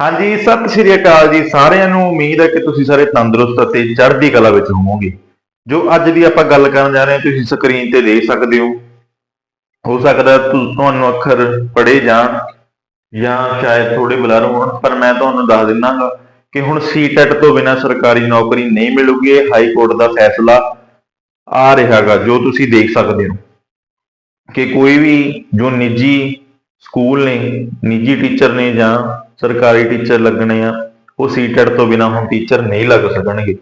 ਹਾਂਜੀ, ਸਤਿ ਸ਼੍ਰੀ ਅਕਾਲ ਜੀ। ਸਾਰਿਆਂ ਨੂੰ ਉਮੀਦ ਹੈ ਕਿ ਤੁਸੀਂ ਸਾਰੇ ਤੰਦਰੁਸਤ ਅਤੇ ਚੜ੍ਹਦੀ ਕਲਾ ਵਿੱਚ ਹੋਵੋਗੇ। ਜੋ ਅੱਜ ਦੀ ਆਪਾਂ ਗੱਲ ਕਰਨ ਜਾ ਰਹੇ ਹਾਂ, ਤੁਸੀਂ ਸਕਰੀਨ ਤੇ ਦੇਖ ਸਕਦੇ ਹੋ। ਹੋ ਸਕਦਾ ਤੁਹਾਨੂੰ ਅੱਖਰ ਪੜੇ ਜਾਣ ਜਾਂ ਸ਼ਾਇਦ ਥੋੜੇ ਬਲਰ ਹੋਣ, ਪਰ ਮੈਂ ਤੁਹਾਨੂੰ ਦੱਸ ਦਿੰਨਾਗਾ ਕਿ ਹੁਣ ਸੀਟੈਟ ਤੋਂ ਬਿਨਾਂ ਸਰਕਾਰੀ ਨੌਕਰੀ ਨਹੀਂ ਮਿਲੂਗੀ। ਇਹ ਹਾਈ ਕੋਰਟ ਦਾ ਫੈਸਲਾ ਆ ਰਿਹਾਗਾ, ਜੋ ਤੁਸੀਂ ਦੇਖ ਸਕਦੇ ਹੋ। ਕਿ ਕੋਈ ਵੀ ਜੋ ਨਿੱਜੀ ਸਕੂਲ ਨੇ, ਨਿੱਜੀ ਟੀਚਰ ਨੇ ਜਾਂ ਸਰਕਾਰੀ ਟੀਚਰ ਲੱਗਣੇ ਆ, ਉਹ ਸੀਟੈਟ ਤੋਂ ਬਿਨਾ ਹੁਣ ਟੀਚਰ ਨਹੀਂ ਲੱਗ ਸਕਣਗੇ।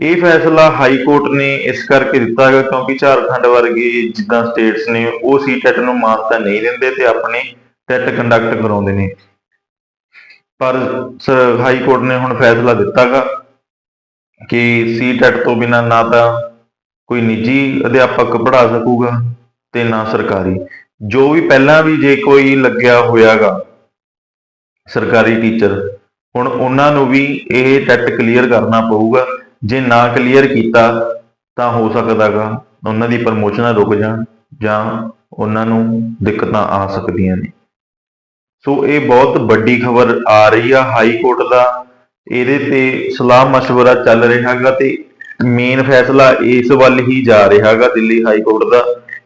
ਇਹ ਫੈਸਲਾ ਹਾਈ ਕੋਰਟ ਨੇ ਇਸ ਕਰਕੇ ਦਿੱਤਾ ਹੈ ਕਿਉਂਕਿ ਝਾਰਖੰਡ ਵਰਗੇ ਜਿੱਦਾਂ ਸਟੇਟਸ ਨੇ, ਉਹ ਸੀਟੈਟ ਨੂੰ ਮਾਨਤਾ ਨਹੀਂ ਦਿੰਦੇ ਤੇ ਆਪਣੇ ਟੈਟ ਕੰਡਕਟ ਕਰਾਉਂਦੇ ਨੇ। ਪਰ ਸ- ਹਾਈ ਕੋਰਟ ਨੇ ਹੁਣ ਫੈਸਲਾ ਦਿੱਤਾਗਾ ਕਿ ਸੀਟੈਟ ਤੋਂ ਬਿਨਾ ਨਾ ਤਾਂ ਕੋਈ ਨਿੱਜੀ ਅਧਿਆਪਕ ਪੜ੍ਹਾ ਸਕੂਗਾ ਤੇ ਨਾ ਸਰਕਾਰੀ। ਜੋ ਵੀ ਪਹਿਲਾਂ ਵੀ ਜੇ ਕੋਈ ਲੱਗਿਆ ਹੋਇਆਗਾ ਸਰਕਾਰੀ ਟੀਚਰ ਹੁਣ ਉਹਨਾਂ ਨੂੰ ਵੀ ਇਹ ਟੈਟ ਕਲੀਅਰ ਕਰਨਾ ਪਊਗਾ ਜੇ ਨਾ ਕਲੀਅਰ ਕੀਤਾ ਤਾਂ ਹੋ ਸਕਦਾਗਾ ਉਹਨਾਂ ਦੀ ਪ੍ਰਮੋਸ਼ਨਾਂ ਰੁਕ ਜਾਣ ਜਾਂ ਉਹਨਾਂ ਨੂੰ ਦਿੱਕਤਾਂ ਆ ਸਕਦੀਆਂ ਨੇ ਸੋ ਇਹ ਬਹੁਤ ਵੱਡੀ ਖਬਰ ਆ ਰਹੀ ਆ ਹਾਈ ਕੋਰਟ ਦਾ ਇਹਦੇ ਤੇ ਸਲਾਹ مشورہ ਚੱਲ ਰਿਹਾ ਹੈਗਾ ਤੇ ਮੇਨ ਫੈਸਲਾ ਇਸ ਵੱਲ ਹੀ ਜਾ ਰਿਹਾ ਹੈਗਾ ਦਿੱਲੀ ਹਾਈ ਕੋਰਟ ਦਾ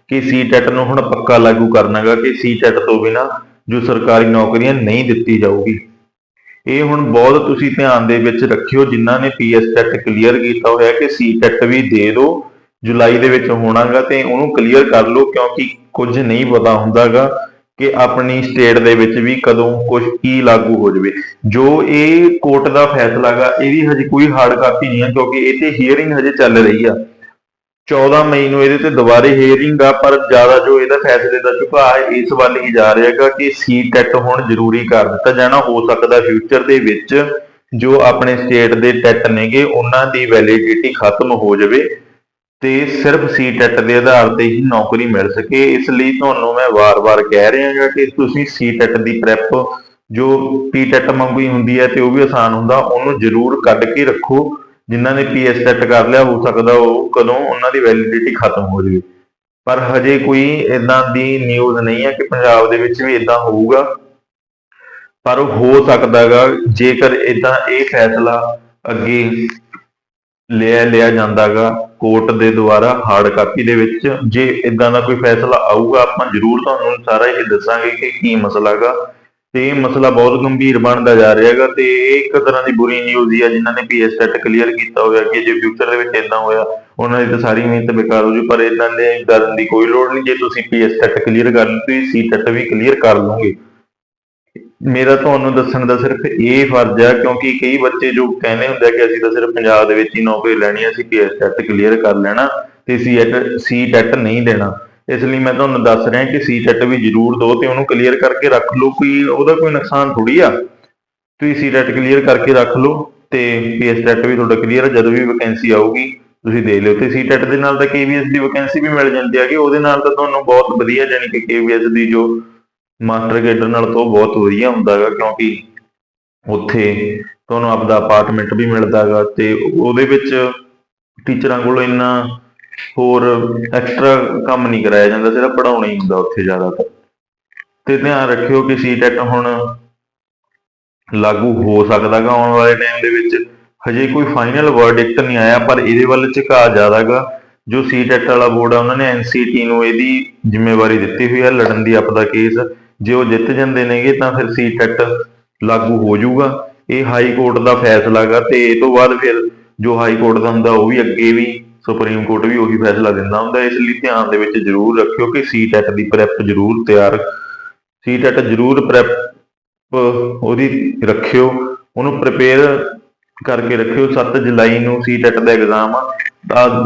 ਕਿ ਸੀਟੈਟ ਨੂੰ ਹੁਣ ਪੱਕਾ ਲਾਗੂ ਕਰਨਾਗਾ ਕਿ ਸੀਟੈਟ ਤੋਂ ਬਿਨਾ ਜੋ ਸਰਕਾਰੀ ਨੌਕਰੀਆਂ ਨਹੀਂ ਦਿੱਤੀ ਜਾਊਗੀ। ਇਹ ਹੁਣ ਬਹੁਤ ਤੁਸੀਂ ਧਿਆਨ ਦੇ ਵਿੱਚ ਰੱਖਿਓ, ਜਿਨ੍ਹਾਂ ਨੇ ਪੀਐਸ ਟੈਟ ਕਲੀਅਰ ਕੀਤਾ ਹੋਇਆ ਕਿ ਸੀ ਟੈਟ ਵੀ ਦੇ ਦਿਓ ਜੁਲਾਈ ਦੇ ਵਿੱਚ ਹੋਣਾਗਾ ਤੇ ਉਹਨੂੰ ਕਲੀਅਰ ਕਰ ਲਓ, ਕਿਉਂਕਿ ਕੁਝ ਨਹੀਂ ਪਤਾ ਹੁੰਦਾਗਾ ਕਿ ਆਪਣੀ ਸਟੇਟ ਦੇ ਵਿੱਚ ਵੀ ਕਦੋਂ ਕੁਝ ਕੀ ਲਾਗੂ ਹੋ ਜਾਵੇ। ਜੋ ਇਹ ਕੋਰਟ ਦਾ ਫੈਸਲਾ ਗਾ ਇਹਦੀ ਹਜੇ ਕੋਈ ਹਾਰਡ ਕਾਪੀ ਨਹੀਂ ਹੈ ਕਿਉਂਕਿ ਇਹ ਤੇ ਹੀਅਰਿੰਗ ਹਜੇ ਚੱਲ ਰਹੀ ਆ। 14 ਮਈ ਨੂੰ ਇਹਦੇ ਤੇ ਦੁਬਾਰੇ ਹੇਅਰਿੰਗ ਆ, ਪਰ ਜ਼ਿਆਦਾ ਜੋ ਇਹਦਾ ਫੈਸਲੇ ਦਾ ਝੁਕਾਅ ਇਸ ਵੱਲ ਹੀ ਜਾ ਰਿਹਾ ਹੈਗਾ ਕਿ ਸੀ ਟੈਟ ਹੁਣ ਜ਼ਰੂਰੀ ਕਰ ਦਿੱਤਾ ਜਾਣਾ, ਹੋ ਸਕਦਾ ਫਿਊਚਰ ਦੇ ਵਿੱਚ ਜੋ ਆਪਣੇ ਸਟੇਟ ਦੇ ਟੈਟ ਨੇਗੇ, ਉਹਨਾਂ ਦੀ ਵੈਲਿਡਿਟੀ ਖਤਮ ਹੋ ਜਾਵੇ ਤੇ ਸਿਰਫ ਸੀ ਟੈਟ ਦੇ ਆਧਾਰ ਤੇ ਹੀ ਨੌਕਰੀ ਮਿਲ ਸਕੇ। ਇਸ ਲਈ ਤੁਹਾਨੂੰ ਮੈਂ ਵਾਰ-ਵਾਰ ਕਹਿ ਰਿਹਾ ਹਾਂ ਕਿ ਤੁਸੀਂ ਸੀ ਟੈਟ ਦੀ ਪ੍ਰੈਪ ਜੋ ਪੀ ਟੈਟ ਵਾਂਗੂ ਹੁੰਦੀ ਹੈ ਤੇ ਉਹ ਵੀ ਆਸਾਨ ਹੁੰਦਾ, ਉਹਨੂੰ ਜ਼ਰੂਰ ਕੱਢ ਕੇ ਰੱਖੋ। ਜਿਨ੍ਹਾਂ ਨੇ ਪੀਐਸ ਟੈਟ ਕਰ ਲਿਆ, ਹੋ ਸਕਦਾ ਉਹ ਕਦੋਂ ਉਹਨਾਂ ਦੀ ਵੈਲਿਡਿਟੀ ਖਤਮ ਹੋ ਜਾਵੇ। ਪਰ ਹਜੇ ਕੋਈ ਇਦਾਂ ਦੀ ਨਿਊਜ਼ ਨਹੀਂ ਹੈ ਕਿ ਪੰਜਾਬ ਦੇ ਵਿੱਚ ਵੀ ਇਦਾਂ ਹੋਊਗਾ। ਪਰ ਹੋ ਸਕਦਾਗਾ ਜੇਕਰ ਇਦਾਂ ਇਹ ਫੈਸਲਾ ਅੱਗੇ ਲਿਆ ਲਿਆ ਜਾਂਦਾਗਾ ਕੋਰਟ ਦੇ ਦੁਆਰਾ ਹਾਰਡ ਕਾਪੀ ਦੇ ਵਿੱਚ, ਜੇ ਇਦਾਂ ਦਾ ਕੋਈ ਫੈਸਲਾ ਆਊਗਾ, ਆਪਾਂ ਜ਼ਰੂਰ ਤੁਹਾਨੂੰ ਸਾਰਾ ਇਹ ਦੱਸਾਂਗੇ ਕਿ ਕੀ ਮਸਲਾ ਗਾ। ਤੇ ਇਹ ਮਸਲਾ ਬਹੁਤ ਗੰਭੀਰ ਬਣਦਾ ਜਾ ਰਿਹਾ ਹੈਗਾ ਤੇ ਇਹ ਇੱਕ ਤਰ੍ਹਾਂ ਦੀ ਬੁਰੀ ਨਿਊਜ਼ ਹੀ ਆ, ਜਿਨ੍ਹਾਂ ਨੇ ਪੀਐਸ ਟੈਟ ਕਲੀਅਰ ਕੀਤਾ ਹੋਇਆ ਕਿ ਜੇ ਫਿਊਚਰ ਦੇ ਵਿੱਚ ਇਦਾਂ ਹੋਇਆ, ਉਹਨਾਂ ਦੀ ਤਾਂ ਸਾਰੀ ਮਿਹਨਤ ਬੇਕਾਰ ਹੋ ਜੂ, ਪਰ ਇਦਾਂ ਦੇ ਡਰਨ ਦੀ ਕੋਈ ਲੋੜ ਨਹੀਂ। ਜੇ ਤੁਸੀਂ ਪੀਐਸ ਟੈਟ ਕਲੀਅਰ ਕਰ ਲਈ, ਤੁਸੀਂ ਸੀ ਟੈਟ ਵੀ ਕਲੀਅਰ ਕਰ ਲਓਗੇ। ਮੇਰਾ ਤੁਹਾਨੂੰ ਦੱਸਣ ਦਾ ਸਿਰਫ ਇਹ ਫਰਜ਼ ਹੈ ਕਿਉਂਕਿ ਕਈ ਬੱਚੇ ਜੋ ਕਹਿੰਦੇ ਹੁੰਦੇ ਕਿ ਅਸੀਂ ਤਾਂ ਸਿਰਫ ਪੰਜਾਬ ਦੇ ਵਿੱਚ ਹੀ ਨੌਕਰੀ ਲੈਣੀ ਹੈ ਅਸੀਂ ਪੀਐਸ ਟੈਟ ਕਲੀਅਰ ਕਰ ਲੈਣਾ ਤੇ ਸੀ ਐਟ ਸੀ ਟੈਟ ਨਹੀਂ ਦੇਣਾ। ਇਸ ਲਈ ਮੈਂ ਤੁਹਾਨੂੰ ਦੱਸ ਰਿਹਾ ਕਿ ਸੀ ਟੈਟ ਵੀ ਜ਼ਰੂਰ ਦਿਓ ਤੇ ਉਹਨੂੰ ਕਲੀਅਰ ਕਰਕੇ ਰੱਖ ਲਓ, ਕੋਈ ਉਹਦਾ ਕੋਈ ਨੁਕਸਾਨ ਥੋੜੀ ਆ। ਤੁਸੀਂ ਸੀ ਟੈਟ ਕਲੀਅਰ ਕਰਕੇ ਰੱਖ ਲਓ ਤੇ ਪੀਐਸ ਟੈਟ ਵੀ ਤੁਹਾਡਾ ਕਲੀਅਰ ਜਦੋਂ ਵੀ ਵੈਕੈਂਸੀ ਆਊਗੀ, ਤੁਸੀਂ ਦੇ ਲਿਓ। ਤੇ ਸੀ ਟੈਟ ਦੇ ਨਾਲ ਤਾਂ ਕੇਵੀਐਸ ਦੀ ਵੈਕੈਂਸੀ ਵੀ ਮਿਲ ਜਾਂਦੀ ਹੈਗੀ, ਉਹਦੇ ਨਾਲ ਤਾਂ ਤੁਹਾਨੂੰ ਬਹੁਤ ਵਧੀਆ ਜਾਨੀ ਕਿ ਕੇਵੀਐਸ ਦੀ ਜੋ ਮਾਸਟਰ ਗੇਡਰ ਨਾਲ ਤੋਂ ਬਹੁਤ ਵਧੀਆ ਹੁੰਦਾ ਹੈਗਾ, ਕਿਉਂਕਿ ਉੱਥੇ ਤੁਹਾਨੂੰ ਆਪਦਾ ਅਪਾਰਟਮੈਂਟ ਵੀ ਮਿਲਦਾ ਹੈਗਾ ਤੇ ਉਹਦੇ ਵਿੱਚ ਟੀਚਰਾਂ ਕੋਲ ਇੰਨਾ ਹੋਰ ਐਕਸਟਰਾ ਕੰਮ ਨਹੀਂ ਕਰਾਇਆ ਜਾਂਦਾ, ਸਿਰਫ ਪੜਾਉਣਾ ਹੀ ਹੁੰਦਾ ਉੱਥੇ ਜ਼ਿਆਦਾਤਰ। ਤੇ ਧਿਆਨ ਰੱਖਿਓ ਕਿ ਸੀਟੈਟ ਹੁਣ ਲਾਗੂ ਹੋ ਸਕਦਾ ਗਾ ਆਉਣ ਵਾਲੇ ਟਾਈਮ ਦੇ ਵਿੱਚ। ਹਜੇ ਕੋਈ ਫਾਈਨਲ ਵਰਡਿਕਟ ਨਹੀਂ ਆਇਆ, ਪਰ ਇਹਦੇ ਵੱਲ ਝੁਕਾਅ ਜ਼ਿਆਦਾ ਗਾ। ਜੋ ਸੀਟੈਟ ਵਾਲਾ ਬੋਰਡ ਆ, ਉਹਨਾਂ ਨੇ ਐਨਸੀਟੀ ਨੂੰ ਇਹਦੀ ਜ਼ਿੰਮੇਵਾਰੀ ਦਿੱਤੀ ਹੋਈ ਹੈ ਲੜਨ ਦੀ ਆਪਦਾ ਕੇਸ ਜੇ ਉਹ ਜਿੱਤ ਜਾਂਦੇ ਨੇਗੇ, ਤਾਂ ਫਿਰ ਸੀਟੈਟ ਲਾਗੂ ਹੋ ਜਾਊਗਾ। ਇਹ ਹਾਈ ਕੋਰਟ ਦਾ ਫੈਸਲਾ ਗਾ, ਤੇ ਇਹ ਤੋਂ ਬਾਅਦ ਫਿਰ ਜੋ ਹਾਈ ਕੋਰਟ ਦਾ ਹੁੰਦਾ, ਉਹ ਵੀ ਅੱਗੇ ਵੀ ਸੁਪਰੀਮ ਕੋਰਟ ਵੀ ਉਹੀ ਫੈਸਲਾ ਦਿੰਦਾ ਹੁੰਦਾ, ਇਸ ਲਈ ਧਿਆਨ ਦੇ ਵਿੱਚ ਜ਼ਰੂਰ ਰੱਖਿਓ ਕਿ ਸੀ ਸੀਟੈਟ ਦੀ ਪ੍ਰੈਪ ਜ਼ਰੂਰ ਤਿਆਰ ਸੀ ਸੀਟੈਟ ਜ਼ਰੂਰ ਪ੍ਰੈਪ, ਉਹਦੀ ਰੱਖਿਓ, ਉਹਨੂੰ ਪ੍ਰਿਪੇਅਰ ਕਰਕੇ ਰੱਖਿਓ। 7 ਜੁਲਾਈ ਨੂੰ ਸੀ ਸੀਟੈਟ ਦਾ ਐਗਜ਼ਾਮ ਆ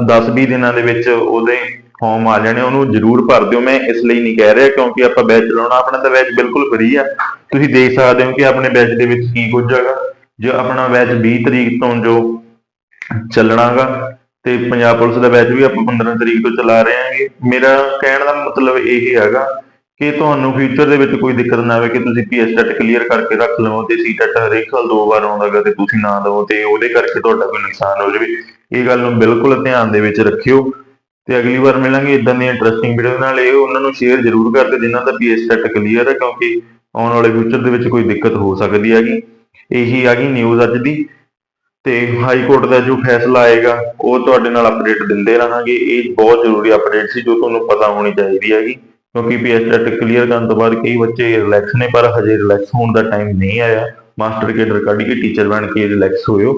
10-20 ਦਿਨਾਂ ਦੇ ਵਿੱਚ ਉਹਦੇ ਫਾਰਮ ਆ ਜਾਣੇ, ਉਹਨੂੰ ਜ਼ਰੂਰ ਭਰ ਦਿਓ। ਮੈਂ ਇਸ ਲਈ ਨਹੀਂ ਕਹਿ ਰਿਹਾ, ਕਿਉਂਕਿ ਆਪਾਂ ਬੈਚ ਲਾਉਣਾ, ਆਪਣਾ ਤਾਂ ਬੈਚ ਬਿਲਕੁਲ ਫਰੀ ਆ। ਤੁਸੀਂ ਦੇਖ ਸਕਦੇ ਹੋ ਕਿ ਆਪਣੇ ਬੈਚ ਦੇ ਵਿੱਚ ਕੀ ਕੁਝ ਹੈਗਾ। ਜੋ ਆਪਣਾ ਬੈਚ 20 ਤਰੀਕ ਤੋਂ ਜੋ ਚੱਲਣਾਗਾ ਤੇ ਪੰਜਾਬ ਪੁਲਿਸ ਦਾ ਬੈਚ ਵੀ ਆਪਾਂ 15 ਤਰੀਕ ਤੋਂ ਚਲਾ ਰਹੇ ਹਾਂਗੇ ਮੇਰਾ ਕਹਿਣ ਦਾ ਮਤਲਬ ਇਹ ਹੈਗਾ ਕਿ ਤੁਹਾਨੂੰ ਫਿਊਚਰ ਦੇ ਵਿੱਚ ਕੋਈ ਦਿੱਕਤ ਨਾ ਆਵੇ ਕਿ ਤੁਸੀਂ ਪੀਐਸ ਟੈਟ ਕਲੀਅਰ ਕਰਕੇ ਰੱਖ ਲਵੋ ਤੇ ਸੀ ਟੈਟ ਹਰੇਕ ਸਾਲ ਦੋ ਵਾਰ ਆਉਂਦਾਗਾ ਤੇ ਤੁਸੀਂ ਨਾ ਦਿਓ ਤੇ ਉਹਦੇ ਕਰਕੇ ਤੁਹਾਡਾ ਕੋਈ ਨੁਕਸਾਨ ਹੋ ਜਾਵੇ। ਇਹ ਗੱਲ ਨੂੰ ਬਿਲਕੁਲ ਧਿਆਨ ਦੇ ਵਿੱਚ ਰੱਖਿਓ ਤੇ ਅਗਲੀ ਵਾਰ ਮਿਲਾਂਗੇ ਇਦਾਂ ਦੀਆਂ ਇੰਟਰਸਟਿੰਗ ਵੀਡੀਓ ਨਾਲ। ਇਹ ਉਹਨਾਂ ਨੂੰ ਸ਼ੇਅਰ ਜ਼ਰੂਰ ਕਰ ਦਿਓ ਜਿਨ੍ਹਾਂ ਦਾ ਪੀਐਸ ਟੈਟ ਕਲੀਅਰ ਹੈ, ਕਿਉਂਕਿ ਆਉਣ ਵਾਲੇ ਫਿਊਚਰ ਦੇ ਵਿੱਚ ਕੋਈ ਦਿੱਕਤ ਹੋ ਸਕਦੀ ਹੈਗੀ। ਇਹੀ ਹੈਗੀ ਨਿਊਜ਼ ਅੱਜ ਦੀ। ਤੇ ਹਾਈ ਕੋਰਟ ਦਾ ਜੋ ਫੈਸਲਾ ਆਏਗਾ, ਉਹ ਤੁਹਾਡੇ ਨਾਲ ਅਪਡੇਟ ਦਿੰਦੇ ਰਹਾਂਗੇ। ਇਹ ਬਹੁਤ ਜ਼ਰੂਰੀ ਅਪਡੇਟ ਸੀ, ਜੋ ਤੁਹਾਨੂੰ ਪਤਾ ਹੋਣੀ ਚਾਹੀਦੀ ਹੈਗੀ। ਕਿਉਂਕਿ ਪੀਐਸਟੈਟ ਕਲੀਅਰ ਕਰਨ ਤੋਂ ਬਾਅਦ ਕਈ ਬੱਚੇ ਰਿਲੈਕਸ ਨੇ, ਪਰ ਹਜੇ ਰਿਲੈਕਸ ਹੋਣ ਦਾ ਟਾਈਮ ਨਹੀਂ ਆਇਆ। ਮਾਸਟਰ ਕੇਡਰ ਕੱਢ ਕੇ ਟੀਚਰ ਬਣ ਕੇ ਰਿਲੈਕਸ ਹੋਇਓ।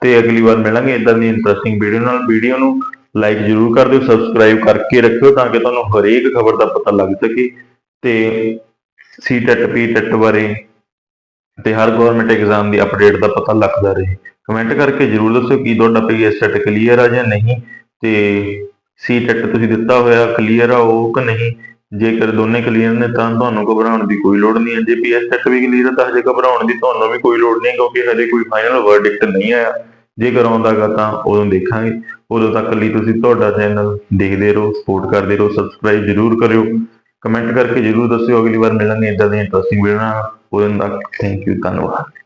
ਤੇ ਅਗਲੀ ਵਾਰ ਮਿਲਾਂਗੇ ਇਦਾਂ ਦੀ ਇੰਟਰਸਟਿੰਗ ਵੀਡੀਓ ਨਾਲ। ਵੀਡੀਓ ਨੂੰ ਲਾਈਕ ਜਰੂਰ ਕਰ ਦਿਓ ਸਬਸਕ੍ਰਾਈਬ ਕਰਕੇ ਰੱਖਿਓ, ਤਾਂ ਕਿ ਤੁਹਾਨੂੰ ਹਰੇਕ ਖਬਰ ਦਾ ਪਤਾ ਲੱਗ ਸਕੇ। ਤੇ ਸੀਟੈਟ ਪੀਟੈਟ ਬਾਰੇ ਤੇ ਹਰ ਗਵਰਨਮੈਂਟ ਐਗਜ਼ਾਮ ਦੀ ਅਪਡੇਟ ਦਾ ਪਤਾ ਲੱਗਦਾ ਰਹੇ। ਕਮੈਂਟ ਕਰਕੇ ਜਰੂਰ ਦੱਸਿਓ ਕਿ ਤੁਹਾਡਾ ਪੀਐਸਟੈਟ ਕਲੀਅਰ ਆ ਜਾਂ ਨਹੀਂ। ਤੇ ਸੀਟੈਟ ਤੁਸੀਂ ਦਿੱਤਾ ਹੋਇਆ ਕਲੀਅਰ ਆ ਉਹ ਕਿ ਨਹੀਂ। ਜੇਕਰ ਦੋਨੇ ਕਲੀਅਰ ਨੇ ਤਾਂ ਤੁਹਾਨੂੰ ਘਬਰਾਉਣ ਦੀ ਕੋਈ ਲੋੜ ਨਹੀਂ ਹੈ। ਜੇ ਪੀਐਸਟੈਟ ਵੀ ਕਲੀਅਰ ਆ ਤਾਂ ਹਜੇ ਘਬਰਾਉਣ ਦੀ ਤੁਹਾਨੂੰ ਵੀ ਕੋਈ ਲੋੜ ਨਹੀਂ ਕਿਉਂਕਿ ਹਜੇ ਕੋਈ ਫਾਈਨਲ ਵਰਡਿਕਟ ਨਹੀਂ ਆਇਆ। ਜੇਕਰ ਆਉਂਦਾਗਾ ਤਾਂ ਉਦੋਂ ਦੇਖਾਂਗੇ। ਉਦੋਂ ਤੱਕ ਲਈ ਤੁਸੀਂ ਤੁਹਾਡਾ ਚੈਨਲ ਦੇਖਦੇ ਰਹੋ ਸਪੋਰਟ ਕਰਦੇ ਰਹੋ ਸਬਸਕ੍ਰਾਈਬ ਜਰੂਰ ਕਰਿਓ। ਕਮੈਂਟ ਕਰਕੇ ਜਰੂਰ ਦੱਸਿਓ ਅਗਲੀ ਵਾਰ ਮਿਲਾਂਗੇ ਇਦਾਂ ਦੀਆਂ ਇੰਟਰਸਟਿੰਗ ਵੀਡੀਓ ਨਾਲ। ਉਦੋਂ ਤੱਕ ਥੈਂਕ ਯੂ ਧੰਨਵਾਦ